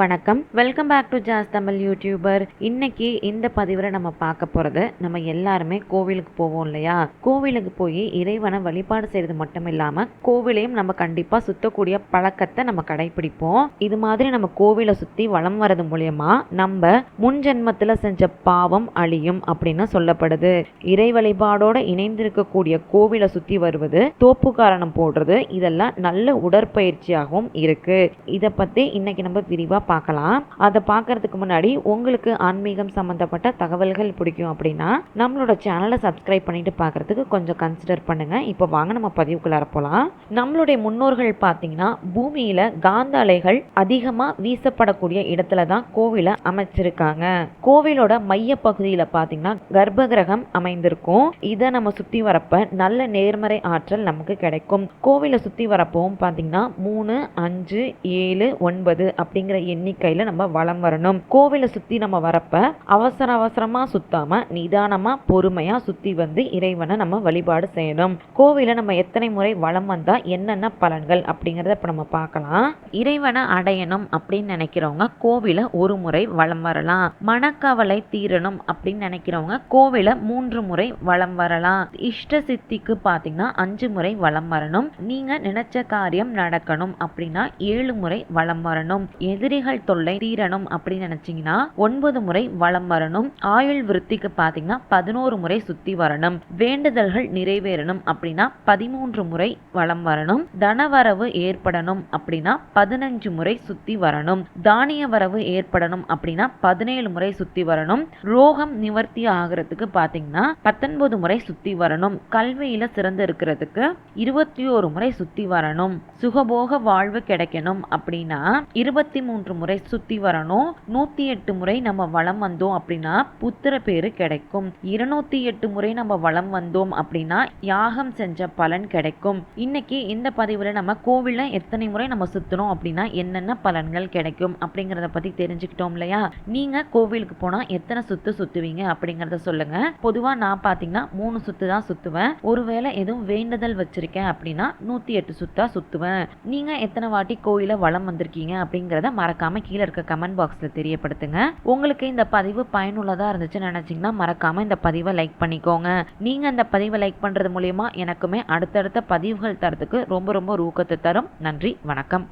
வணக்கம். Welcome back to Jas Tamil YouTuber இன்னைக்கு இந்த பதிவில் நம்ம பார்க்க போகிறது நம்ம எல்லாருமே கோவிலுக்கு போவோம் இல்லையா? கோவிலுக்கு போய் இறைவனை வழிபாடு செய்கிறது மட்டும் இல்லாமல் கோவிலையும் நம்ம கண்டிப்பாக சுத்தக்கூடிய பழக்கத்தை நம்ம கடைபிடிப்போம். இது மாதிரி நம்ம கோவிலை சுற்றி வளம் வர்றது மூலயமா நம்ம முன் ஜென்மத்தில் செஞ்ச பாவம் அழியும் அப்படின்னு சொல்லப்படுது. இறை வழிபாடோட இணைந்திருக்கக்கூடிய கோவிலை சுற்றி வருவது தோப்பு காரணம் போடுறது இதெல்லாம் நல்ல உடற்பயிற்சியாகவும் இருக்கு. இதை பற்றி இன்னைக்கு நம்ம விரிவாக பார்க்கலாம். அதை பார்க்கறதுக்கு முன்னாடி உங்களுக்கு ஆன்மீகம் சம்மந்தப்பட்ட தகவல்கள் பிடிக்கும் அப்படின்னா நம்மளோட சேனலை சப்ஸ்கிரைப் பண்ணிட்டு பார்க்கறதுக்கு கொஞ்சம் கன்சிடர் பண்ணுங்க. இப்போ வாங்க நம்ம பதிவுக்குள்ளார போகலாம் நம்மளுடைய முன்னோர்கள் பார்த்தீங்கன்னா பூமியில காந்த அலைகள் அதிகமாக வீசப்படக்கூடிய இடத்துல தான் கோவிலை அமைச்சிருக்காங்க. கோவிலோட மைய பகுதியில் பார்த்தீங்கன்னா கர்ப்பகிரகம் அமைந்திருக்கும். இதை நம்ம சுற்றி வரப்ப நல்ல நேர்மறை ஆற்றல் நமக்கு கிடைக்கும். கோவிலை சுற்றி வரப்பவும் பார்த்தீங்கன்னா மூணு அஞ்சு ஏழு ஒன்பது அப்படிங்கிற எண்ணிக்கையில் நம்ம வளம் வரணும். கோவிலை சுற்றி நம்ம வரப்ப அவசர அவசரமாக சுத்தாம நிதானமாக பொறுமையாக சுற்றி வந்து இறைவனை நம்ம வழிபாடு செய்யணும். கோவிலை நம்ம எத்தனை முறை வளம் வந்தால் என்னென்ன பலன்கள் அப்படிங்கிறத இப்போ நம்ம பார்க்கலாம். இறைவனை அடையணும் அப்படின்னு நினைக்கிறவங்க கோவிலை ஒரு முறை வளம் வரலாம். மனக்கவலை தீரணும் அப்படின்னு நினைக்கிறவங்க கோவிலை மூன்று முறை வலம் வரலாம். இஷ்ட சித்திக்கு பார்த்தீங்கன்னா அஞ்சு முறை வளம் வரணும். நீங்க நினைச்ச காரியம் நடக்கணும் அப்படின்னா ஏழு முறை வலம் வரணும். எதிரிகள் தொல்லை தீரணும் அப்படின்னு நினைச்சீங்கன்னா ஒன்பது முறை வளம் வரணும். ஆயுள் விருத்திக்கு பார்த்தீங்கன்னா பதினோரு முறை சுத்தி வரணும். வேண்டுதல்கள் நிறைவேறணும் அப்படின்னா பதிமூன்று முறை வளம் வரணும். தனவரவு ஏற்படணும் அப்படின்னா பதினஞ்சு முறை சுத்தி வரணும். தானிய வரவு ஏற்படணும் அப்படின்னா பதினேழு முறை சுத்தி வரணும். ரோகம் நிவர்த்தி ஆகிறதுக்கு பார்த்தீங்கன்னா பத்தொன்பது முறை சுத்தி வரணும். கல்வியில சிறந்து இருக்கிறதுக்கு இருபத்தி ஒரு முறை சுத்தி வரணும். சுகபோக வாழ்வு கிடைக்கணும் அப்படின்னா இருபத்தி மூன்று முறை சுத்தி வரணும். நூத்தி எட்டு முறை நம்ம வளம் வந்தோம் அப்படின்னா புத்திர பேரு கிடைக்கும். இருநூத்தி எட்டு முறை நம்ம வளம் வந்தோம் அப்படின்னா யாகம் செஞ்ச பலன் கிடைக்கும். இன்னைக்கு இந்த பதிவுல நம்ம கோவில எத்தனை முறை நம்ம சுத்தணும் அப்படின்னா என்னென்ன பலன்கள் கிடைக்கும் அப்படிங்கறத பத்தி தெரிஞ்சுக்கிட்டோம் இல்லையா? நீங்க கோவிலுக்கு போனா எத்தனை சுத்து சுத்துவீங்க அப்படிங்கறத சொல்லுங்க. பொதுவா நான் பாத்தீங்கன்னா மூணு சுத்து தான் சுத்துவேன். ஒருவேளை எதுவும் வேண்டுதல் வச்சிருக்கேன் அப்படின்னா நூத்தி எட்டு சுத்தா சுத்துவேன். நீங்க எத்தனை வாட்டி கோயில வளம் வந்திருக்கீங்க அப்படிங்கிறத மறக்காமல் கீழே இருக்க கமெண்ட் பாக்ஸ்ல தெரியப்படுத்துங்க. உங்களுக்கு இந்த பதிவு பயனுள்ளதா இருந்துச்சுன்னு நினைச்சீங்கன்னா மறக்காம இந்த பதிவை லைக் பண்ணிக்கோங்க. நீங்க இந்த பதிவை லைக் பண்றது மூலியமா எனக்குமே அடுத்தடுத்த பதிவுகள் தரத்துக்கு ரொம்ப ரொம்ப ஊக்கத்தை தரும். நன்றி வணக்கம்.